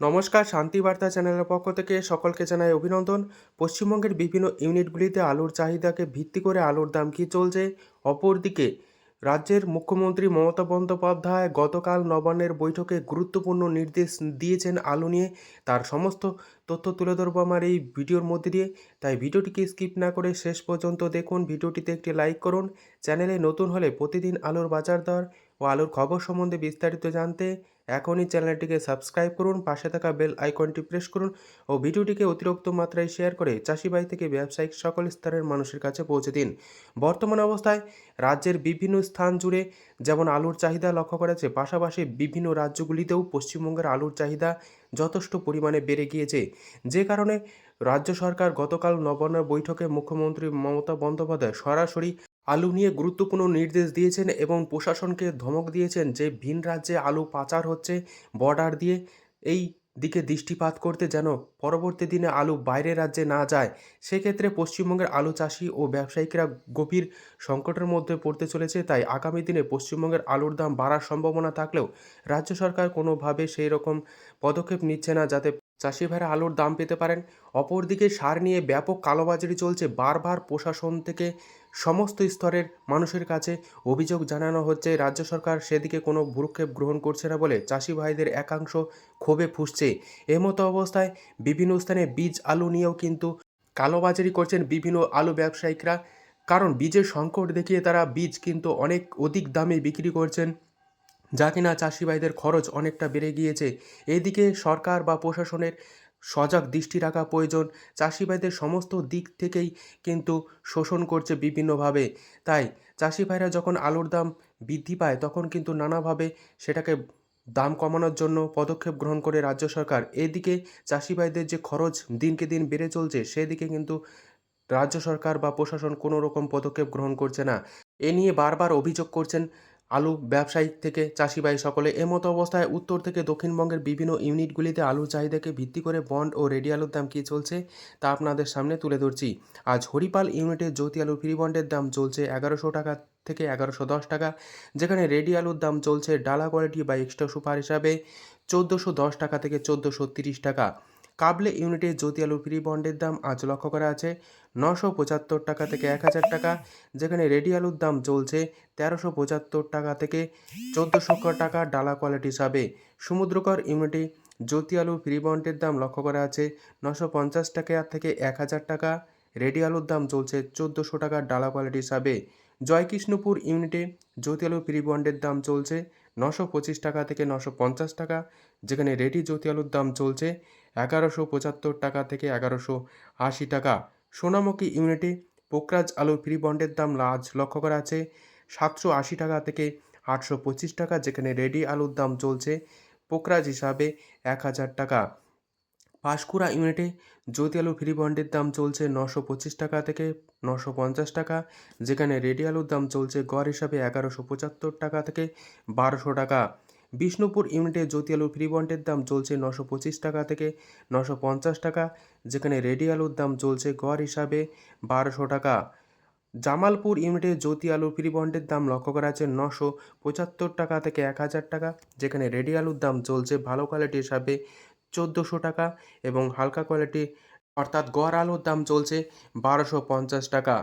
নমস্কার শান্তিবার্তা চ্যানেলের পক্ষ থেকে সকলকে জানাই অভিনন্দন। পশ্চিমবঙ্গের বিভিন্ন ইউনিটগুলিতে আলুর চাহিদাকে ভিত্তি করে আলুর দাম কী চলছে? অপরদিকে, রাজ্যের মুখ্যমন্ত্রী মমতা বন্দ্যোপাধ্যায় গতকাল নবান্নের বৈঠকে গুরুত্বপূর্ণ নির্দেশ দিয়েছেন আলু নিয়ে। তার সমস্ত তথ্য তুলে ধরবো আমার এই ভিডিওর মধ্যে দিয়ে। তাই ভিডিওটিকে স্কিপ না করে শেষ পর্যন্ত দেখুন। ভিডিওটিতে একটি লাইক করুন। চ্যানেলে নতুন হলে প্রতিদিন আলুর বাজার দর ও আলুর খবর সম্বন্ধে বিস্তারিত জানতে এখনই চ্যানেলটিকে সাবস্ক্রাইব করুন, পাশে থাকা বেল আইকনটি প্রেস করুন ও ভিডিওটিকে অতিরিক্ত মাত্রায় শেয়ার করে চাষিবাই থেকে ব্যবসায়িক সকল স্তরের মানুষের কাছে পৌঁছে দিন। বর্তমান অবস্থায় রাজ্যের বিভিন্ন স্থান জুড়ে যেমন আলুর চাহিদা লক্ষ্য করা যাচ্ছে, পাশাপাশি বিভিন্ন রাজ্যগুলিতেও পশ্চিমবঙ্গের আলুর চাহিদা যথেষ্ট পরিমাণে বেড়ে গিয়েছে। যে কারণে রাজ্য সরকার গতকাল নবান্ন বৈঠকে মুখ্যমন্ত্রী মমতা বন্দ্যোপাধ্যায় সরাসরি আলু নিয়ে গুরুত্বপূর্ণ নির্দেশ দিয়েছেন এবং প্রশাসনকে ধমক দিয়েছেন যে ভিন রাজ্যে আলু পাচার হচ্ছে বর্ডার দিয়ে। এই দিকে দৃষ্টিপাত করতে যেন পরবর্তী দিনে আলু বাইরের রাজ্যে না যায়, সেক্ষেত্রে পশ্চিমবঙ্গের আলু চাষি ও ব্যবসায়িকরা গভীর সংকটের মধ্যে পড়তে চলেছে। তাই আগামী দিনে পশ্চিমবঙ্গের আলুর দাম বাড়ার সম্ভাবনা থাকলেও রাজ্য সরকার কোনোভাবে সেই রকম পদক্ষেপ নিচ্ছে না যাতে চাষি ভাইরা আলুর দাম পেতে পারেন। অপরদিকে সার নিয়ে ব্যাপক কালোবাজারি চলছে। বারবার প্রশাসন থেকে সমস্ত স্তরের মানুষের কাছে অভিযোগ জানানো হচ্ছে, রাজ্য সরকার সেদিকে কোনো ভ্রুক্ষেপ গ্রহণ করছে না বলে চাষি ভাইদের একাংশ ক্ষোভে ফুসছে। এমতো অবস্থায় বিভিন্ন স্থানে বীজ, আলু নিয়েও কিন্তু কালোবাজারি করছেন বিভিন্ন আলু ব্যবসায়িকরা। কারণ বীজের সংকট দেখিয়ে তারা বীজ কিন্তু অনেক অধিক দামে বিক্রি করছেন। যা কিনা চাষি ভাইদের খরচ অনেকটা বেড়ে গিয়েছে। এদিকে সরকার বা প্রশাসনের সজাগ দৃষ্টি রাখা প্রয়োজন। চাষিভাইদের সমস্ত দিক থেকেই কিন্তু শোষণ করছে বিভিন্নভাবে। তাই চাষি ভাইরা যখন আলুর দাম বৃদ্ধি পায়, তখন কিন্তু নানাভাবে সেটাকে দাম কমানোর জন্য পদক্ষেপ গ্রহণ করে রাজ্য সরকার। এদিকে চাষি ভাইদের যে খরচ দিনকে দিন বেড়ে চলছে, সেদিকে কিন্তু রাজ্য সরকার বা প্রশাসন কোনো রকম পদক্ষেপ গ্রহণ করছে না। এ নিয়ে বারবার অভিযোগ করছেন আলু ব্যবসায়িক থেকে চাষিবাই সকলে এমতো অবস্থায় উত্তর থেকে দক্ষিণবঙ্গের বিভিন্ন ইউনিটগুলিতে আলুর চাহিদাকে ভিত্তি করে বন্ড ও রেডি আলুর দাম কী চলছে তা আপনাদের সামনে তুলে ধরছি। আজ হরিপাল ইউনিটের জ্যোতি আলু ফ্রি বন্ডের দাম চলছে এগারোশো টাকা থেকে এগারোশো দশ টাকা, যেখানে রেডি আলুর দাম চলছে ডালা কোয়ালিটি বা এক্সট্রা সুপার হিসাবে চোদ্দোশো দশ টাকা থেকে চোদ্দোশো তিরিশ টাকা। কাবলে ইউনিটে জ্যোতি আলু ফ্রি বন্ডের দাম আজ লক্ষ্য করা আছে। নশো পঁচাত্তর টাকা থেকে এক হাজার টাকা, যেখানে রেডি আলুর দাম চলছে তেরোশো পঁচাত্তর টাকা থেকে চোদ্দোশো টাকা ডালা কোয়ালিটি হিসাবে। সমুদ্রকর ইউনিটে জ্যোতি আলু ফ্রি বন্ডের দাম লক্ষ্য করা আছে নশো পঞ্চাশ টাকা থেকে এক হাজার টাকা, রেডি আলুর দাম চলছে চোদ্দোশো টাকা ডালা কোয়ালিটি হিসাবে। জয়কৃষ্ণপুর ইউনিটে জ্যোতি আলু ফ্রি বন্ডের দাম চলছে নশো পঁচিশ টাকা থেকে নশো পঞ্চাশ টাকা, যেখানে রেডি জ্যোতি আলুর দাম চলছে এগারোশো পঁচাত্তর টাকা থেকে এগারোশো আশি টাকা। সোনামুখী ইউনিটে পোকরাজ আলু বন্ডের দাম লাজ লক্ষ্য করা আছে সাতশো আশি টাকা থেকে আটশো পঁচিশ টাকা, যেখানে রেডি আলুর দাম চলছে পোকরাজ হিসাবে এক হাজার টাকা। পাঁশকুড়া ইউনিটে জ্যোতি আলু ফ্রি বন্ডের দাম চলছে নশো পঁচিশ টাকা থেকে নশো পঞ্চাশ টাকা, যেখানে রেডি আলুর দাম চলছে গড় হিসাবে এগারোশো পঁচাত্তর টাকা থেকে বারোশো টাকা। বিষ্ণুপুর ইউনিটে জ্যোতি আলু ফ্রি বন্ডের দাম চলছে নশো পঁচিশ টাকা থেকে নশো পঞ্চাশ টাকা, যেখানে রেডি আলুর দাম চলছে গড় হিসাবে বারোশো টাকা। জামালপুর ইউনিটে জ্যোতি আলু ফ্রি বন্ডের দাম লক্ষ্য করা আছে নশো পঁচাত্তর টাকা থেকে এক হাজার টাকা, যেখানে রেডি আলুর দাম চলছে ভালো কোয়ালিটি হিসাবে চোদ্দোশো টাকা এবং হালকা কোয়ালিটি অর্থাৎ গড় আলুর দাম চলছে বারোশো পঞ্চাশ টাকা।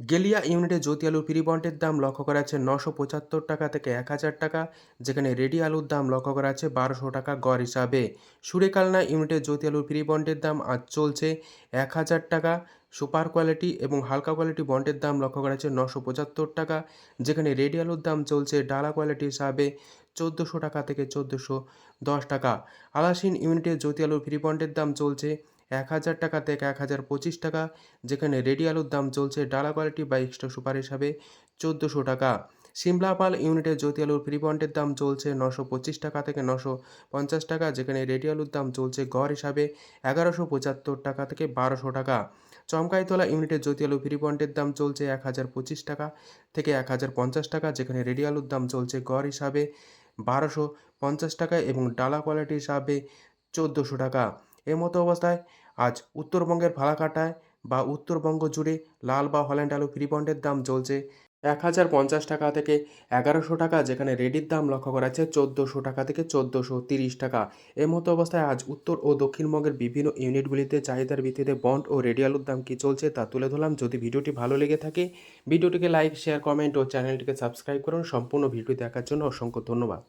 গেলিয়া ইউনিটে জ্যোতি আলু ফ্রি বন্ডের দাম লক্ষ্য করা আছে নশো পঁচাত্তর টাকা থেকে এক হাজার টাকা, যেখানে রেডি আলুর দাম লক্ষ্য করা আছে বারোশো টাকা গড় হিসাবে। সুরেকালনা ইউনিটে জ্যোতি আলু ফ্রি বন্ডের দাম আজ চলছে এক হাজার টাকা, সুপার কোয়ালিটি এবং হালকা কোয়ালিটি বন্ডের দাম লক্ষ্য করা আছে নশো পঁচাত্তর টাকা, যেখানে রেডি আলুর দাম চলছে ডালা কোয়ালিটি হিসাবে চোদ্দোশো টাকা থেকে চোদ্দোশো দশ টাকা। আলাসিন ইউনিটে জ্যোতি আলু ফ্রি বন্ডের দাম চলছে এক হাজার টাকা থেকে এক হাজার পঁচিশ টাকা, যেখানে রেডি আলুর দাম চলছে ডালা কোয়ালিটি বা এক্সট্রা সুপার হিসাবে চোদ্দোশো টাকা। সিমলাপাল ইউনিটে জ্যোতি আলুর ফ্রি বন্ডের দাম চলছে নশো পঁচিশ টাকা থেকে নশো পঞ্চাশ টাকা, যেখানে রেডি আলুর দাম চলছে গড় হিসাবে এগারোশো পঁচাত্তর টাকা থেকে বারোশো টাকা। চমকাইতলা ইউনিটে জ্যোতি আলু ফ্রি বন্ডের দাম চলছে এক হাজার পঁচিশ টাকা থেকে এক হাজার পঞ্চাশ টাকা, যেখানে রেডি আলুর দাম চলছে গড় হিসাবে বারোশো পঞ্চাশ টাকা এবং ডালা কোয়ালিটি হিসাবে চোদ্দোশো টাকা। এর মতো অবস্থায় আজ উত্তরবঙ্গের ফালাকাটায় বা উত্তরবঙ্গ জুড়ে লাল বা হল্যান্ড আলু ফ্রি বন্ডের দাম চলছে এক হাজার পঞ্চাশ টাকা থেকে এগারোশো টাকা, যেখানে রেডির দাম লক্ষ্য করা যাচ্ছে চোদ্দোশো টাকা থেকে চোদ্দোশো তিরিশ টাকা। এর মতো অবস্থায় আজ উত্তর ও দক্ষিণবঙ্গের বিভিন্ন ইউনিটগুলিতে চাহিদার ভিত্তিতে বন্ড ও রেডি আলুর দাম কী চলছে তা তুলে ধরলাম। যদি ভিডিওটি ভালো লেগে থাকে, ভিডিওটিকে লাইক শেয়ার কমেন্ট ও চ্যানেলটিকে সাবস্ক্রাইব করুন। সম্পূর্ণ ভিডিও দেখার জন্য অসংখ্য ধন্যবাদ।